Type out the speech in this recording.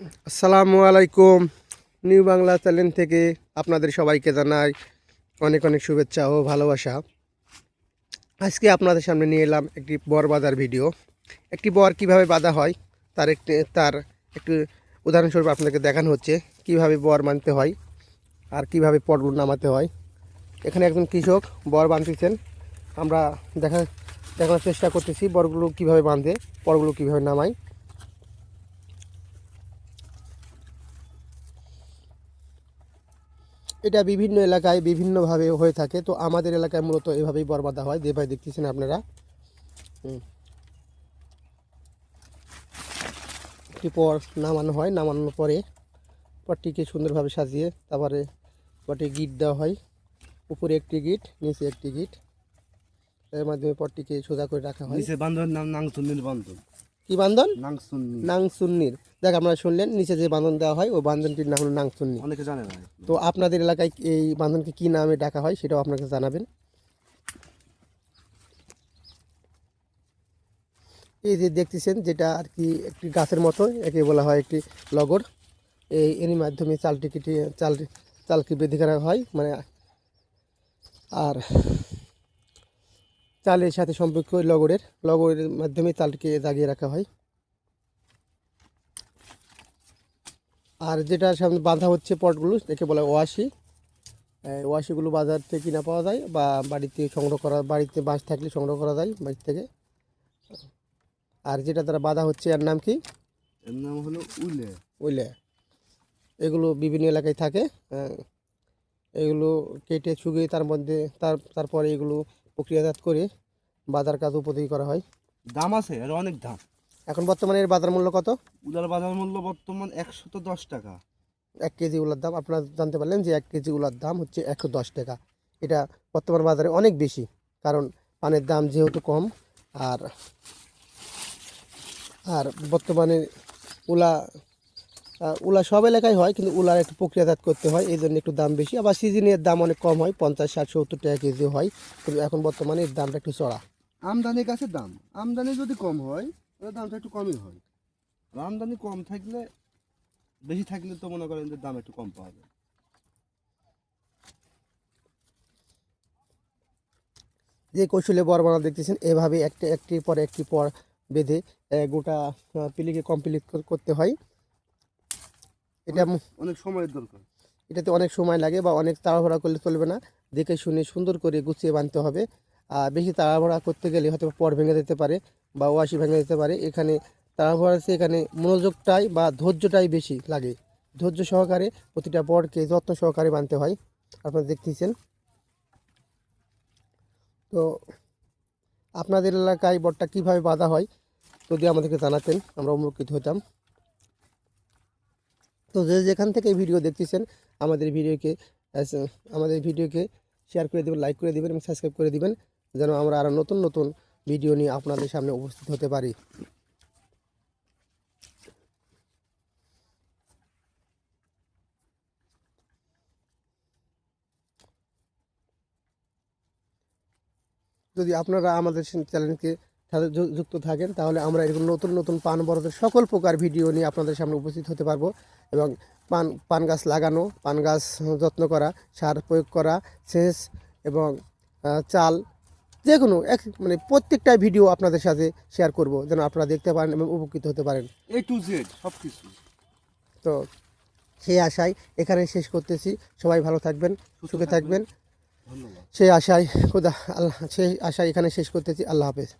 আসসালামু আলাইকুম। New Bangla channel থেকে আপনাদের সবাইকে জানাই অনেক অনেক শুভেচ্ছা ও ভালোবাসা। আজকে আপনাদের সামনে নিয়ে এলাম একটি বর বাঁধার ভিডিও। একটি বর কীভাবে বাঁধা হয়, তার একটি তার একটি উদাহরণস্বরূপ আপনাদেরকে দেখানো হচ্ছে, কীভাবে বর মানতে হয় আর কীভাবে পটগুলো নামাতে হয়। এখানে একজন কৃষক বর বাঁধতেছেন। আমরা দেখা, দেখানোর চেষ্টা করতেছি বরগুলো কীভাবে বাঁধে পরগুলো কীভাবে নামায়। এটা বিভিন্ন এলাকায় বিভিন্নভাবে হয়ে থাকে। তো আমাদের এলাকায় মূলত এভাবেই বরবাদা হয়। যেভাবে দেখতেছেন আপনারা। একটি পর নামানো হয়। নামানোর পরে পটটিকে সুন্দরভাবে সাজিয়ে তারপরে পটে গিট দেওয়া হয়। উপরে একটি গিট, নিচে একটি গিট। এর মাধ্যমে পটটিকে সোজা করে রাখা হয়। নিচে বান্ধবের নাম নাংসুন্নির বান্ধব কি বান্ধন নাংসুন্নি। নাংসুন্নির দেখ আপনারা শুনলেন নিচে যে বান্ধন দেওয়া হয় ওই বান্ধনটির নাম হলো নাংসুন্নি। অনেকে জানে না। তো আপনাদের এলাকায় এই বান্ধনকে কি নামে ডাকা হয় সেটাও আপনাকে জানাবেন। এই যে দেখতেছেন যেটা আর কি একটি গাছের মতো একে বলা হয় একটি লগর। এই এরই মাধ্যমে চালটি কেটে চাল চালকে বেঁধে করা হয় মানে আর চালের সাথে সম্পর্ক লগরের লগরের মাধ্যমে চালটিকে জাগিয়ে রাখা হয়। আর যেটা সামনে বাঁধা হচ্ছে পটগুলো একে বলা হয় ওয়াশি ওয়াশিগুলো বাজার থেকে কিনা পাওয়া যায় বা বাড়িতে সংগ্রহ করা বাড়িতে বাঁশ থাকলে সংগ্রহ করা যায় বাড়ি থেকে। আর যেটা তারা বাঁধা হচ্ছে এর নাম কি? এর নাম হলো উলে বুঝলে এগুলো বিভিন্ন এলাকায় থাকে। এগুলো কেটে শুকিয়ে তার মধ্যে তার তারপরে এগুলো প্রক্রিয়াজাত করে বাজার কাজ উপযোগী করা হয়। দাম আছে এর অনেক দাম। এখন বর্তমানে এর বাজার মূল্য কত? উলার বাজার মূল্য বর্তমান একশত দশ টাকা। এক কেজি উলার দাম আপনারা জানতে পারলেন যে এক কেজি উলার দাম হচ্ছে একশো দশ টাকা। এটা বর্তমান বাজারে অনেক বেশি কারণ পানের দাম যেহেতু কম আর আর বর্তমানে উলা উলা সব এলাকায় হয় কিন্তু উলার একটু প্রক্রিয়াজাত করতে হয় এই জন্য একটু দাম বেশি। আবার সিজনের দাম অনেক কম হয় পঞ্চাশ ষাট সত্তর টাকা কেজি হয় কিন্তু এখন বর্তমানে এর দামটা একটু চড়া। আমদানি গাছের দাম। আমদানি যদি কম হয় তাহলে দামটা একটু কমই হয়। আর আমদানি কম থাকলে বেশি থাকলে তো মনে করেন যে দাম একটু কম পাওয়া যায়। যে কৌশলে বর বানা দেখতেছেন এভাবে একটা একটির পর একটি পর বেঁধে গোটা পিলিকে কমপ্লিট করতে হয়। এটা অনেক সময়ের দরকার। এটাতে অনেক সময় লাগে বা অনেক তাড়াহুড়া করলে চলবে না। দেখে শুনে সুন্দর করে গুছিয়ে বানতে হবে। আর বেশি তাড়াহুড়া করতে গেলে হয়তো পর ভেঙে যেতে পারে বা ওয়াশি ভেঙে যেতে পারে। এখানে তাড়াহুড়া আছে এখানে মনোযোগটাই বা ধৈর্যটাই বেশি লাগে। ধৈর্য সহকারে প্রতিটা পরকে যত্ন সহকারে বানতে হয়। আপনারা দেখতেছেন। তো আপনাদের এলাকায় বটটা কীভাবে বাঁধা হয় যদি আমাদেরকে জানাতেন আমরা উপকৃত হতাম তো যে যেখান থেকে ভিডিও দেখতেছেন, আমাদের ভিডিওকে আমাদের ভিডিওকে শেয়ার করে দেবেন লাইক করে দেবেন এবং সাবস্ক্রাইব করে দিবেন, যেন আমরা আরও নতুন নতুন ভিডিও নিয়ে আপনাদের সামনে উপস্থিত হতে পারি। যদি আপনারা আমাদের চ্যানেলকে যুক্ত থাকেন তাহলে আমরা এরকম নতুন নতুন পান বরদের সকল প্রকার ভিডিও নিয়ে আপনাদের সামনে উপস্থিত হতে পারব এবং পান পান গাছ লাগানো পান গাছ যত্ন করা সার প্রয়োগ করা সেচ এবং চাল যে কোনো এক মানে প্রত্যেকটা ভিডিও আপনাদের সাথে শেয়ার করব যেন আপনারা দেখতে পারেন এবং উপকৃত হতে পারেন। এ টু জেড সব কিছু তো সেই আশায় এখানে শেষ করতেছি। সবাই ভালো থাকবেন সুখে থাকবেন। সেই আশায় খুদা আল্লাহ সেই আশায় এখানে শেষ করতেছি। আল্লাহ হাফেজ।